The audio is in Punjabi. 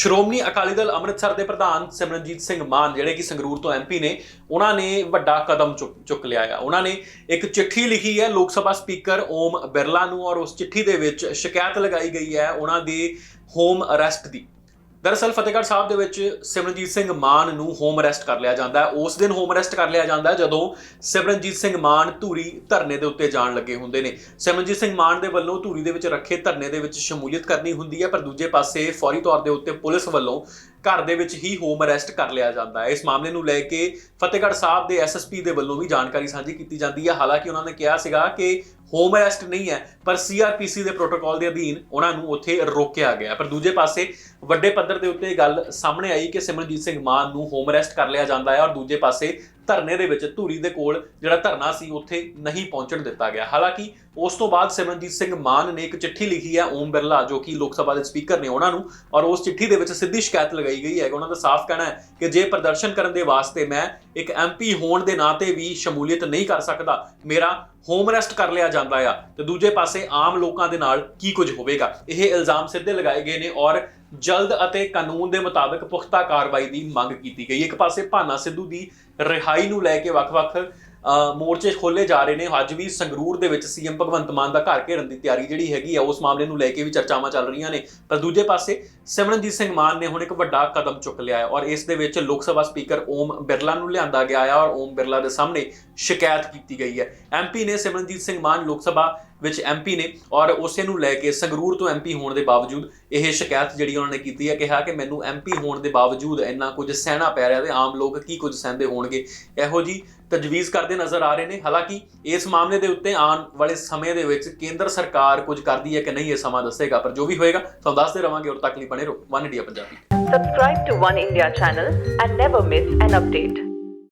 ਸ਼੍ਰੋਮਣੀ ਅਕਾਲੀ ਦਲ ਅੰਮ੍ਰਿਤਸਰ ਦੇ ਪ੍ਰਧਾਨ ਸਿਮਰਨਜੀਤ ਸਿੰਘ ਮਾਨ, ਜਿਹੜੇ ਕਿ ਸੰਗਰੂਰ ਤੋਂ ਐਮਪੀ ਨੇ, ਉਹਨਾਂ ਨੇ ਵੱਡਾ ਕਦਮ ਚੁੱਕ ਚੁੱਕ ਲਿਆ ਆ। ਉਹਨਾਂ ਨੇ ਇੱਕ ਚਿੱਠੀ ਲਿਖੀ ਹੈ ਲੋਕ ਸਭਾ ਸਪੀਕਰ ਓਮ ਬਿਰਲਾ ਨੂੰ ਔਰ ਉਸ ਚਿੱਠੀ ਦੇ ਵਿੱਚ ਸ਼ਿਕਾਇਤ ਲਗਾਈ ਗਈ ਹੈ ਉਹਨਾਂ ਦੇ ਹੋਮ ਅਰੈਸਟ ਦੀ। ਦਰਅਸਲ ਫਤਿਹਗੜ੍ਹ ਸਾਹਿਬ ਦੇ ਵਿੱਚ ਸਿਮਰਨਜੀਤ ਸਿੰਘ ਮਾਨ ਨੂੰ ਹੋਮ ਅਰੈਸਟ ਕਰ ਲਿਆ ਜਾਂਦਾ ਹੈ। ਉਸ ਦਿਨ ਹੋਮ ਅਰੈਸਟ ਕਰ ਲਿਆ ਜਾਂਦਾ ਹੈ ਜਦੋਂ ਸਿਮਰਨਜੀਤ ਸਿੰਘ ਮਾਨ ਧੂਰੀ ਧਰਨੇ ਦੇ ਉੱਤੇ ਜਾਣ ਲੱਗੇ ਹੁੰਦੇ ਨੇ। ਸਿਮਰਨਜੀਤ ਸਿੰਘ ਮਾਨ ਦੇ ਵੱਲੋਂ ਧੂਰੀ ਦੇ ਵਿੱਚ ਰੱਖੇ ਧਰਨੇ ਦੇ ਵਿੱਚ ਸ਼ਮੂਲੀਅਤ ਕਰਨੀ ਹੁੰਦੀ ਹੈ, ਪਰ ਦੂਜੇ ਪਾਸੇ ਫੌਰੀ ਤੌਰ ਦੇ ਉੱਤੇ ਪੁਲਿਸ ਵੱਲੋਂ ਘਰ ਦੇ ਵਿੱਚ ਹੀ ਹੋਮ ਅਰੈਸਟ ਕਰ ਲਿਆ ਜਾਂਦਾ ਹੈ। ਇਸ ਮਾਮਲੇ ਨੂੰ ਲੈ ਕੇ ਫਤਿਹਗੜ੍ਹ ਸਾਹਿਬ ਦੇ ਐਸਐਸਪੀ ਦੇ ਵੱਲੋਂ ਵੀ ਜਾਣਕਾਰੀ ਸਾਂਝੀ ਕੀਤੀ ਜਾਂਦੀ ਹੈ। ਹਾਲਾਂਕਿ ਉਹਨਾਂ ਨੇ ਕਿਹਾ ਸੀਗਾ ਕਿ ਹੋਮ ਅਰੈਸਟ ਨਹੀਂ ਹੈ, ਪਰ ਸੀਆਰਪੀਸੀ ਦੇ ਪ੍ਰੋਟੋਕਾਲ ਦੇ ਅਧੀਨ ਉਹਨਾਂ ਨੂੰ ਉੱਥੇ ਰੋਕਿਆ ਗਿਆ ਪਰ ਦੂਜੇ ਪਾਸੇ ਵੱਡੇ ਪੱਧਰ ਦੇ ਉੱਤੇ ਇਹ ਗੱਲ ਸਾਹਮਣੇ ਆਈ ਕਿ ਸਿਮਰਨਜੀਤ ਸਿੰਘ ਮਾਨ ਨੂੰ ਹੋਮ ਅਰੈਸਟ ਕਰ ਲਿਆ ਜਾਂਦਾ ਹੈ ਔਰ ਦੂਜੇ ਪਾਸੇ ਧਰਨੇ ਦੇ ਵਿੱਚ ਧੂਰੀ ਦੇ ਕੋਲ ਜਿਹੜਾ ਧਰਨਾ ਸੀ, ਉੱਥੇ ਨਹੀਂ ਪਹੁੰਚਣ ਦਿੱਤਾ ਗਿਆ। ਹਾਲਾਂਕਿ ਉਸ ਤੋਂ ਬਾਅਦ ਸਿਮਰਨਜੀਤ ਸਿੰਘ ਮਾਨ ਨੇ ਇੱਕ ਚਿੱਠੀ ਲਿਖੀ ਹੈ ਓਮ ਬਿਰਲਾ, ਜੋ ਕਿ ਲੋਕ ਸਭਾ ਦੇ ਸਪੀਕਰ ਨੇ ਉਹਨਾਂ ਨੂੰ, ਔਰ ਉਸ ਚਿੱਠੀ ਦੇ ਵਿੱਚ ਸਿੱਧੀ ਸ਼ਿਕਾਇਤ ਲਗਾਈ ਗਈ ਹੈ ਕਿ ਉਹਨਾਂ ਦਾ ਸਾਫ਼ ਕਹਿਣਾ ਹੈ ਕਿ ਜੇ ਪ੍ਰਦਰਸ਼ਨ ਕਰਨ ਦੇ ਵਾਸਤੇ ਮੈਂ ਇੱਕ ਐਮਪੀ ਹੋਣ ਦੇ ਨਾਤੇ ਵੀ ਸ਼ਮੂਲੀਅਤ ਨਹੀਂ ਕਰ ਸਕਦਾ। ਮੇਰਾ ਹੋਮ ਰੈਸਟ ਕਰ ਲਿਆ ਜਾਂਦਾ ਆ। ਤੇ ਦੂਜੇ ਪਾਸੇ ਆਮ ਲੋਕਾਂ ਦੇ ਨਾਲ ਕੀ ਕੁਝ ਹੋਵੇਗਾ? ਇਹ ਇਲਜ਼ਾਮ ਸਿੱਧੇ ਲਗਾਏ ਗਏ ਨੇ ਔਰ ਜਲਦ ਅਤੇ ਕਾਨੂੰਨ ਦੇ ਮੁਤਾਬਕ ਪੁਖਤਾ ਕਾਰਵਾਈ ਦੀ ਮੰਗ ਕੀਤੀ ਗਈ। ਇੱਕ ਪਾਸੇ ਭਾਨਾ ਸਿੱਧੂ ਦੀ ਰਿਹਾਈ ਨੂੰ ਲੈ ਕੇ ਵੱਖ-ਵੱਖ ਮੋਰਚੇ ਖੋਲੇ ਜਾ ਰਹੇ ਨੇ। ਅੱਜ ਵੀ ਸੰਗਰੂਰ ਦੇ ਵਿੱਚ ਸੀਐਮ ਭਗਵੰਤ ਮਾਨ ਦਾ ਘਰ ਘੇਰਨ ਦੀ ਤਿਆਰੀ ਜਿਹੜੀ ਹੈਗੀ ਆ, ਉਸ ਮਾਮਲੇ ਨੂੰ ਲੈ ਕੇ ਵੀ ਚਰਚਾਵਾਂ ਚੱਲ ਰਹੀਆਂ ਨੇ। ਪਰ ਦੂਜੇ ਪਾਸੇ ਸਿਮਰਨਜੀਤ ਸਿੰਘ ਮਾਨ ਨੇ ਹੁਣ ਇੱਕ ਵੱਡਾ ਕਦਮ ਚੁੱਕ ਲਿਆ ਹੈ ਔਰ ਇਸ ਦੇ ਵਿੱਚ ਲੋਕ ਸਭਾ ਸਪੀਕਰ ਓਮ ਬਿਰਲਾ ਨੂੰ ਲਿਆਂਦਾ ਗਿਆ ਹੈ ਔਰ ਓਮ ਬਿਰਲਾ ਦੇ ਸਾਹਮਣੇ ਸ਼ਿਕਾਇਤ ਕੀਤੀ ਗਈ ਹੈ। ਐਮਪੀ ਨੇ ਸਿਮਰਨਜੀਤ ਸਿੰਘ ਮਾਨ ਲੋਕ ਸਭਾ ਵਿੱਚ ਐਮਪੀ ਨੇ ਔਰ ਉਸੇ ਨੂੰ ਲੈ ਕੇ ਸੰਗਰੂਰ ਤੋਂ ਐਮਪੀ ਹੋਣ ਦੇ ਬਾਵਜੂਦ ਇਹ ਸ਼ਿਕਾਇਤ ਜਿਹੜੀ ਉਹਨਾਂ ਨੇ ਕੀਤੀ ਹੈ, ਕਿਹਾ ਕਿ ਮੈਨੂੰ ਐਮਪੀ ਹੋਣ ਦੇ ਬਾਵਜੂਦ ਇੰਨਾ ਕੁਝ ਸਹਿਣਾ ਪੈ ਰਿਹਾ ਤੇ ਆਮ ਲੋਕ ਕੀ ਕੁਝ ਸਹਿੰਦੇ ਹੋਣਗੇ। ਇਹੋ ਜੀ ਤਜਵੀਜ਼ ਕਰਦੇ ਨਜ਼ਰ ਆ ਰਹੇ ਨੇ। ਹਾਲਾਂਕਿ ਇਸ ਮਾਮਲੇ ਦੇ ਉੱਤੇ ਆਉਣ ਵਾਲੇ ਸਮੇਂ ਦੇ ਵਿੱਚ ਕੇਂਦਰ ਸਰਕਾਰ ਕੁਝ ਕਰਦੀ ਹੈ ਕਿ ਨਹੀਂ, ਇਹ ਸਮਾਂ ਦੱਸੇਗਾ, ਪਰ ਜੋ ਵੀ ਹੋਏਗਾ, ਤੁਹਾਨੂੰ ਦੱਸਦੇ ਰਵਾਂਗੇ ਔਰ ਤੱਕ ਲਈ ਬਣੇ ਰਹੋ। One India Punjabi. Subscribe to One India channel and never miss an update.